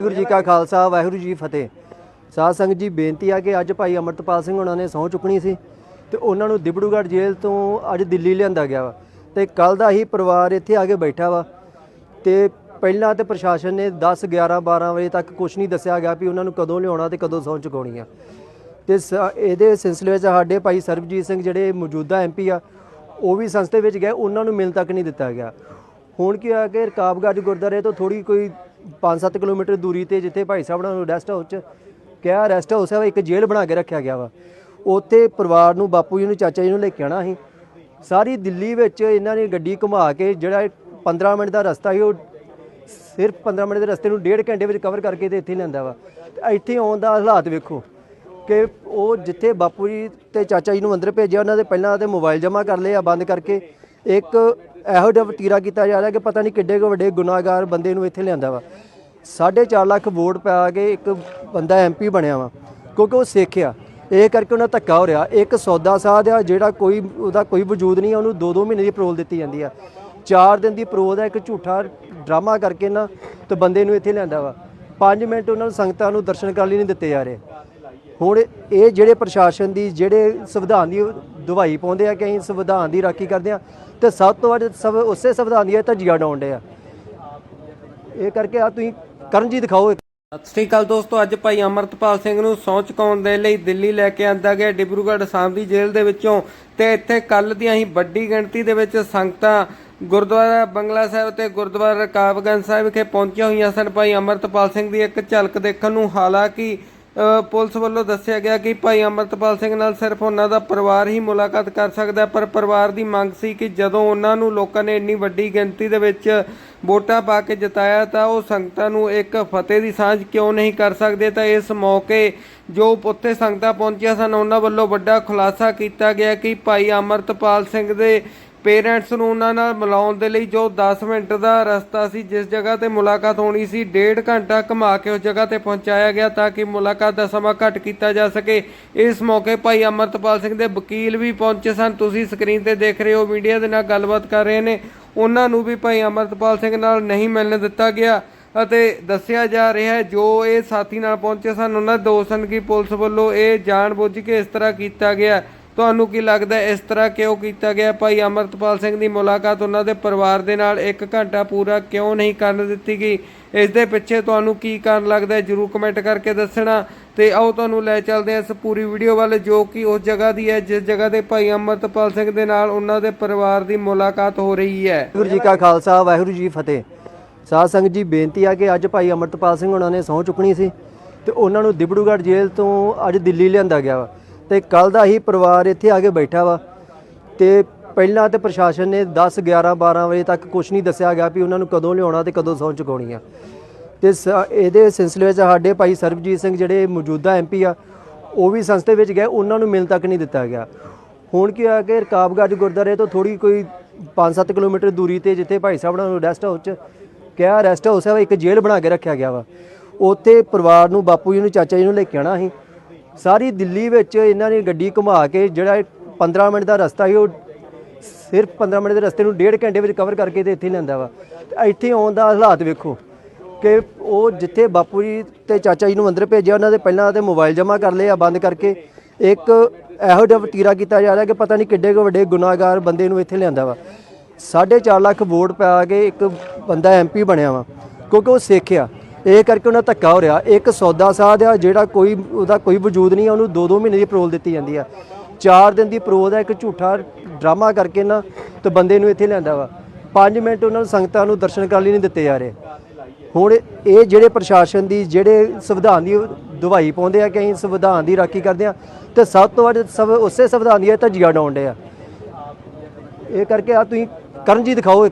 ਵਾਹਿਗੁਰੂ ਜੀ ਕਾ ਖਾਲਸਾ, ਵਾਹਿਗੁਰੂ ਜੀ ਫਤਿਹ। ਸਾਧ ਸੰਗਤ ਜੀ, ਬੇਨਤੀ ਆ ਕਿ ਅੱਜ ਭਾਈ ਅਮਰਤਪਾਲ ਸਿੰਘ ਉਹਨਾਂ ਨੇ ਸਹੁੰ ਚੁੱਕਣੀ ਸੀ ਤੇ ਉਹਨਾਂ ਨੂੰ ਦਿਬੜੂਗੜ੍ਹ ਜੇਲ੍ਹ ਤੋਂ ਅੱਜ ਦਿੱਲੀ ਲਿਆਂਦਾ ਗਿਆ ਵਾ ਤੇ ਕੱਲ ਦਾ ਹੀ ਪਰਿਵਾਰ ਇੱਥੇ ਆ ਕੇ ਬੈਠਾ ਵਾ ਤੇ ਪਹਿਲਾਂ ਤੇ ਪ੍ਰਸ਼ਾਸਨ ਨੇ 10 11 12 ਵਜੇ ਤੱਕ ਕੁਝ ਨਹੀਂ ਦੱਸਿਆ ਗਿਆ ਵੀ ਉਹਨਾਂ ਨੂੰ ਕਦੋਂ ਲਿਆਉਣਾ ਤੇ ਕਦੋਂ ਸਹੁੰ ਚੁਕਾਉਣੀ ਆ। ਤੇ ਸ- ਇਹਦੇ ਸਿਲਸਿਲੇ 'ਚ ਸਾਡੇ ਭਾਈ ਸਰਬਜੀਤ ਸਿੰਘ ਜਿਹੜੇ ਮੌਜੂਦਾ ਐਮਪੀ ਆ, ਉਹ ਵੀ ਸੰਸਥੇ ਵਿੱਚ ਗਏ, ਉਹਨਾਂ ਨੂੰ ਮਿਲ ਤੱਕ ਨਹੀਂ ਦਿੱਤਾ ਗਿਆ। ਹੁਣ ਕੀ ਹੋਇਆ ਕਿ ਰਕਾਬਗੰਜ ਗੁਰਦਾਰੇ ਤੋਂ ਥੋੜੀ ਕੋਈ 5-7 ਕਿਲੋਮੀਟਰ ਦੂਰੀ ਤੇ ਜਿੱਥੇ ਭਾਈ ਸਾਹਿਬ ਨੂੰ ਰੈਸਟ ਹਾਊਸ 'ਚ ਕਿਹਾ ਰੈਸਟ ਹਾਊਸ ਹੈ, ਇੱਕ ਜੇਲ੍ਹ ਬਣਾ ਕੇ ਰੱਖਿਆ ਗਿਆ ਵਾ। ਉੱਥੇ ਪਰਿਵਾਰ ਨੂੰ ਬਾਪੂ ਜੀ ਨੂੰ, ਚਾਚਾ ਜੀ ਨੂੰ ਲੈ ਕੇ ਆਣਾ ਸੀ। ਸਾਰੀ ਦਿੱਲੀ ਵਿੱਚ ਇਹਨਾਂ ਨੇ ਗੱਡੀ ਘੁਮਾ ਕੇ ਜਿਹੜਾ 15 ਮਿੰਟ ਦਾ ਰਸਤਾ ਸੀ, ਉਹ ਸਿਰਫ 15 ਮਿੰਟ ਦੇ ਰਸਤੇ ਨੂੰ ਡੇਢ ਘੰਟੇ ਵਿੱਚ ਕਵਰ ਕਰਕੇ ਤੇ ਇੱਥੇ ਲਿਆਂਦਾ ਵਾ। ਇੱਥੇ ਆਉਣ ਦਾ ਹਾਲਾਤ ਵੇਖੋ ਕਿ ਉਹ ਜਿੱਥੇ ਬਾਪੂ ਜੀ ਤੇ ਚਾਚਾ ਜੀ ਨੂੰ ਅੰਦਰ ਭੇਜਿਆ, ਉਹਨਾਂ ਦੇ ਪਹਿਲਾਂ ਤੇ ਮੋਬਾਈਲ ਜਮ੍ਹਾਂ ਕਰ ਲਏ ਆ, ਬੰਦ ਕਰਕੇ। ਇੱਕ ਇਹੋ ਜਿਹਾ ਵਤੀਰਾ ਕੀਤਾ ਜਾ ਰਿਹਾ ਕਿ ਪਤਾ ਨਹੀਂ ਕਿੱਡੇ ਕੁ ਵੱਡੇ ਗੁਨਾਹਗਾਰ ਬੰਦੇ ਨੂੰ ਇੱਥੇ ਲਿਆਂਦਾ ਵਾ। 4.5 ਲੱਖ ਵੋਟ ਪਾ ਕੇ ਇੱਕ ਬੰਦਾ ਐਮਪੀ ਬਣਿਆ ਵਾ, ਕਿਉਂਕਿ ਉਹ ਸਿੱਖ ਆ ਇਹ ਕਰਕੇ ਉਹਨਾਂ ਧੱਕਾ ਹੋ ਰਿਹਾ। ਇੱਕ ਸੌਦਾ ਸਾਧ ਆ, ਜਿਹੜਾ ਕੋਈ ਉਹਦਾ ਕੋਈ ਵਜੂਦ ਨਹੀਂ ਆ, ਉਹਨੂੰ 2-2 ਮਹੀਨੇ ਦੀ ਪਰੋਲ ਦਿੱਤੀ ਜਾਂਦੀ ਆ। 4 ਦਿਨ ਦੀ ਪਰੋਲ ਦਾ ਇੱਕ ਝੂਠਾ ਡਰਾਮਾ ਕਰਕੇ ਨਾ ਤੇ ਬੰਦੇ ਨੂੰ ਇੱਥੇ ਲਿਆਂਦਾ ਵਾ। 5 ਮਿੰਟ ਉਹਨਾਂ ਨੂੰ ਸੰਗਤਾਂ ਨੂੰ ਦਰਸ਼ਨ ਕਰਨ ਲਈ ਨਹੀਂ ਦਿੱਤੇ ਜਾ ਰਹੇ। ਹੁਣ ਇਹ ਜਿਹੜੇ ਪ੍ਰਸ਼ਾਸਨ ਦੀ ਜਿਹੜੇ ਸੰਵਿਧਾਨ ਦੀ ਦਵਾਈ ਪਾਉਂਦੇ ਆ ਕਿ ਅਸੀਂ ਸੰਵਿਧਾਨ ਦੀ ਰਾਖੀ ਕਰਦੇ ਆ, ਤੇ ਸਭ ਤੋਂ ਵੱਧ ਸਭ ਉਸੇ ਸੰਵਿਧਾਨ ਦੀਆਂ ਧੱਜੀਆਂ ਡਾਉਂਦੇ ਆ। ਇਹ ਕਰਕੇ ਆ ਤੁਸੀਂ ਕਰਨ ਜੀ ਦਿਖਾਓ ਸਤਿ ਸ੍ਰੀ ਅਕਾਲ ਦੋਸਤੋ, ਅੱਜ ਭਾਈ ਅਮਰਤਪਾਲ ਸਿੰਘ ਨੂੰ ਸਹੁੰ ਚੁਕਾਉਣ ਦੇ ਲਈ ਦਿੱਲੀ ਲੈ ਕੇ ਆਂਦਾ ਗਿਆ ਡਿਬਰੂਗੜ੍ਹ ਆਸਾਮ ਦੀ ਜੇਲ੍ਹ ਦੇ ਵਿੱਚੋਂ, ਤੇ ਇੱਥੇ ਕੱਲ ਦੀਆਂ ਹੀ ਵੱਡੀ ਗਿਣਤੀ ਦੇ ਵਿੱਚ ਸੰਗਤਾਂ ਗੁਰਦੁਆਰਾ ਬੰਗਲਾ ਸਾਹਿਬ ਤੇ ਗੁਰਦੁਆਰਾ ਰਕਾਬਗੰਜ ਸਾਹਿਬ ਵਿਖੇ ਪਹੁੰਚੀਆਂ ਹੋਈਆਂ ਸਨ। ਭਾਈ ਅਮਰਤਪਾਲ ਸਿੰਘ ਦੀ ਇੱਕ ਝਲਕ ਦੇਖਣ ਨੂੰ ਹਾਲਾਂਕਿ ਪੁਲਿਸ ਵੱਲੋਂ ਦੱਸਿਆ ਗਿਆ ਕਿ ਭਾਈ ਅਮਰਤਪਾਲ ਸਿੰਘ ਨਾਲ ਸਿਰਫ ਉਹਨਾਂ ਦਾ ਪਰਿਵਾਰ ਹੀ ਮੁਲਾਕਾਤ ਕਰ ਸਕਦਾ ਪਰ ਪਰਿਵਾਰ ਦੀ ਮੰਗ ਸੀ ਕਿ ਜਦੋਂ ਉਹਨਾਂ ਨੂੰ ਲੋਕਾਂ ਨੇ ਇੰਨੀ ਵੱਡੀ ਗਿਣਤੀ ਦੇ ਵਿੱਚ ਵੋਟਾਂ ਪਾ ਕੇ ਜਿਤਾਇਆ ਤਾਂ ਉਹ ਸੰਗਤਾਂ ਨੂੰ ਇੱਕ ਫਤਿਹ ਦੀ ਸਾਂਝ ਕਿਉਂ ਨਹੀਂ ਕਰ ਸਕਦੇ? ਤਾਂ ਇਸ ਮੌਕੇ ਜੋ ਉੱਥੇ ਸੰਗਤਾਂ ਪਹੁੰਚੀਆਂ ਸਨ, ਉਹਨਾਂ ਵੱਲੋਂ ਵੱਡਾ ਖੁਲਾਸਾ ਕੀਤਾ ਗਿਆ ਕਿ ਭਾਈ ਅਮਰਤਪਾਲ ਸਿੰਘ ਦੇ ਪੇਰੈਂਟਸ ਨੂੰ ਉਹਨਾਂ ਨਾਲ ਮਿਲਾਉਣ ਦੇ ਲਈ ਜੋ 10 ਮਿੰਟ ਦਾ ਰਸਤਾ ਸੀ, ਜਿਸ ਜਗ੍ਹਾ ਤੇ ਮੁਲਾਕਾਤ ਹੋਣੀ ਸੀ, ਡੇਢ ਘੰਟਾ ਘੁਮਾ ਕੇ ਉਸ ਜਗ੍ਹਾ ਤੇ ਪਹੁੰਚਾਇਆ ਗਿਆ ਤਾਂ ਕਿ ਮੁਲਾਕਾਤ ਦਾ ਸਮਾਂ ਘੱਟ ਕੀਤਾ ਜਾ ਸਕੇ। ਇਸ ਮੌਕੇ ਭਾਈ ਅਮਰਤਪਾਲ ਸਿੰਘ ਦੇ ਵਕੀਲ ਵੀ ਪਹੁੰਚੇ ਸਨ। ਤੁਸੀਂ ਸਕਰੀਨ ਤੇ ਦੇਖ ਰਹੇ ਹੋ, ਮੀਡੀਆ ਦੇ ਨਾਲ ਗੱਲਬਾਤ ਕਰ ਰਹੇ ਨੇ। ਉਹਨਾਂ ਨੂੰ ਵੀ ਭਾਈ ਅਮਰਤਪਾਲ ਸਿੰਘ ਨਾਲ ਨਹੀਂ ਮਿਲਣ ਦਿੱਤਾ ਗਿਆ ਅਤੇ ਦੱਸਿਆ ਜਾ ਰਿਹਾ ਹੈ, ਜੋ ਇਹ ਸਾਥੀ ਨਾਲ ਪਹੁੰਚੇ ਸਨ, ਉਹਨਾਂ ਦੇ ਦੋਸ਼ ਕਿ ਪੁਲਿਸ ਵੱਲੋਂ ਇਹ ਜਾਣਬੁੱਝ ਕੇ ਇਸ ਤਰ੍ਹਾਂ ਕੀਤਾ ਗਿਆ। ਤੁਹਾਨੂੰ ਕੀ ਲੱਗਦਾ ਇਸ ਤਰ੍ਹਾਂ ਕਿਉਂ ਕੀਤਾ ਗਿਆ? ਭਾਈ ਅਮਰਤਪਾਲ ਸਿੰਘ ਦੀ ਮੁਲਾਕਾਤ ਉਹਨਾਂ ਦੇ ਪਰਿਵਾਰ ਦੇ ਨਾਲ 1 ਘੰਟਾ ਪੂਰਾ ਕਿਉਂ ਨਹੀਂ ਕਰਨ ਦਿੱਤੀ ਗਈ? ਇਸ ਦੇ ਪਿੱਛੇ ਤੁਹਾਨੂੰ ਕੀ ਕਾਰਨ ਲੱਗਦਾ ਜਰੂਰ ਕਮੈਂਟ ਕਰਕੇ ਦੱਸਣਾ। ਤੇ ਆਓ ਤੁਹਾਨੂੰ ਲੈ ਚੱਲਦੇ ਹਾਂ ਇਸ ਪੂਰੀ ਵੀਡੀਓ ਵੱਲ, ਜੋ ਕਿ ਉਸ ਜਗ੍ਹਾ ਦੀ ਹੈ, ਜਿਸ ਜਗ੍ਹਾ ਤੇ ਭਾਈ ਅਮਰਤਪਾਲ ਸਿੰਘ ਦੇ ਨਾਲ ਉਹਨਾਂ ਦੇ ਪਰਿਵਾਰ ਦੀ ਮੁਲਾਕਾਤ ਹੋ ਰਹੀ ਹੈ। ਵਾਹਿਗੁਰੂ ਜੀ ਕਾ ਖਾਲਸਾ, ਵਾਹਿਗੁਰੂ ਜੀ ਫਤਿਹ। ਸਾਧ ਸੰਗਤ ਜੀ, ਬੇਨਤੀ ਆ ਕਿ ਅੱਜ ਭਾਈ ਅਮਰਤਪਾਲ ਸਿੰਘ ਉਹਨਾਂ ਨੇ ਸਹੁੰ ਚੁੱਕਣੀ ਸੀ ਤੇ ਉਹਨਾਂ ਨੂੰ ਦਿਬੜੂਗੜ੍ਹ ਜੇਲ੍ਹ ਤੋਂ ਅੱਜ ਦਿੱਲੀ ਲਿਆਂਦਾ ਗਿਆ ਵਾ। ਤੇ ਕੱਲ ਦਾ ਹੀ ਪਰਿਵਾਰ ਇੱਥੇ ਆ ਕੇ ਬੈਠਾ ਵਾ ਤੇ ਪਹਿਲਾਂ ਤੇ ਪ੍ਰਸ਼ਾਸਨ ਨੇ 10 11 12 ਵਜੇ ਤੱਕ ਕੁਝ ਨਹੀਂ ਦੱਸਿਆ ਗਿਆ ਵੀ ਉਹਨਾਂ ਨੂੰ ਕਦੋਂ ਲਿਆਉਣਾ ਤੇ ਕਦੋਂ ਸਹੁੰ ਚੁਕਾਉਣੀ ਆ। ਤੇ ਸ- ਇਹਦੇ ਸਿਲਸਿਲੇ 'ਚ ਸਾਡੇ ਭਾਈ ਸਰਬਜੀਤ ਸਿੰਘ ਜਿਹੜੇ ਮੌਜੂਦਾ ਐਮਪੀ ਆ, ਉਹ ਵੀ ਸੰਸਥੇ ਵਿੱਚ ਗਏ, ਉਹਨਾਂ ਨੂੰ ਮਿਲ ਤੱਕ ਨਹੀਂ ਦਿੱਤਾ ਗਿਆ। ਹੁਣ ਕੀ ਹੋਇਆ ਕਿ ਰਕਾਬਗੰਜ ਗੁਰਦਾਰੇ ਤੋਂ ਥੋੜੀ ਕੋਈ 5-7 ਕਿਲੋਮੀਟਰ ਦੂਰੀ ਤੇ ਜਿੱਥੇ ਭਾਈ ਸਾਹਿਬ ਨੂੰ ਰੈਸਟ ਹਾਊਸ 'ਚ ਕਿਹਾ ਰੈਸਟ ਹਾਊਸ ਹੈ ਇੱਕ ਜੇਲ੍ਹ ਬਣਾ ਕੇ ਰੱਖਿਆ ਗਿਆ ਵਾ। ਉੱਥੇ ਪਰਿਵਾਰ ਨੂੰ, ਬਾਪੂ ਜੀ ਨੂੰ, ਚਾਚਾ ਜੀ ਨੂੰ ਲੈ ਕੇ ਆਣਾ ਸੀ। ਸਾਰੀ ਦਿੱਲੀ ਵਿੱਚ ਇਹਨਾਂ ਨੇ ਗੱਡੀ ਘੁਮਾ ਕੇ ਜਿਹੜਾ 15 ਮਿੰਟ ਦਾ ਰਸਤਾ ਸੀ, ਉਹ ਸਿਰਫ 15 ਮਿੰਟ ਦੇ ਰਸਤੇ ਨੂੰ ਡੇਢ ਘੰਟੇ ਵਿੱਚ ਕਵਰ ਕਰਕੇ ਤੇ ਇੱਥੇ ਲਿਆਂਦਾ ਵਾ। ਇੱਥੇ ਆਉਣ ਦਾ ਹਾਲਾਤ ਵੇਖੋ ਕਿ ਉਹ ਜਿੱਥੇ ਬਾਪੂ ਜੀ ਤੇ ਚਾਚਾ ਜੀ ਨੂੰ ਅੰਦਰ ਭੇਜਿਆ, ਉਹਨਾਂ ਦੇ ਪਹਿਲਾਂ ਤੇ ਮੋਬਾਈਲ ਜਮ੍ਹਾਂ ਕਰ ਲਏ ਆ ਬੰਦ ਕਰਕੇ। ਇੱਕ ਇਹੋ ਜਿਹਾ ਵਤੀਰਾ ਕੀਤਾ ਜਾ ਰਿਹਾ ਕਿ ਪਤਾ ਨਹੀਂ ਕਿੱਡੇ ਕੁ ਵੱਡੇ ਗੁਨਾਹਗਾਰ ਬੰਦੇ ਨੂੰ ਇੱਥੇ ਲਿਆਂਦਾ ਵਾ। 4.5 ਲੱਖ ਵੋਟ ਪਾ ਕੇ ਇੱਕ ਬੰਦਾ ਐਮਪੀ ਬਣਿਆ ਵਾ, ਕਿਉਂਕਿ ਉਹ ਸਿੱਖ ਆ। ਇਹ ਕਰਕੇ ਉਹਨਾਂ ਧੱਕਾ ਹੋ ਰਿਹਾ। ਇੱਕ ਸੌਦਾ ਸਾਧ ਆ, ਜਿਹੜਾ ਕੋਈ, ਉਹਦਾ ਕੋਈ ਵਜੂਦ ਨਹੀਂ ਆ, ਉਹਨੂੰ 2-2 ਮਹੀਨੇ ਦੀ ਪਰੋਲ ਦਿੱਤੀ ਜਾਂਦੀ ਆ। 4 ਦਿਨ ਦੀ ਪਰੋਲ ਦਾ ਇੱਕ ਝੂਠਾ ਡਰਾਮਾ ਕਰਕੇ ਨਾ ਤੇ ਬੰਦੇ ਨੂੰ ਇੱਥੇ ਲਿਆਂਦਾ ਵਾ। 5 ਮਿੰਟ ਉਹਨਾਂ ਨੂੰ ਸੰਗਤਾਂ ਨੂੰ ਦਰਸ਼ਨ ਕਰਨ ਲਈ ਨਹੀਂ ਦਿੱਤੇ ਜਾ ਰਹੇ। ਹੁਣ ਇਹ ਜਿਹੜੇ ਪ੍ਰਸ਼ਾਸਨ ਦੀ, ਜਿਹੜੇ ਸੰਵਿਧਾਨ ਦੀ ਦਵਾਈ ਪਾਉਂਦੇ ਆ ਕਿ ਅਸੀਂ ਸੰਵਿਧਾਨ ਦੀ ਰਾਖੀ ਕਰਦੇ ਆ, ਤੇ ਸਭ ਤੋਂ ਵੱਧ ਸਭ ਉਸੇ ਸੰਵਿਧਾਨ ਦੀ ਧੱਜੀਆਂ ਡਾਉਂਦੇ ਆ। ਇਹ ਕਰਕੇ ਆ ਤੁਸੀਂ ਕਰਨ ਜੀ ਦਿਖਾਓ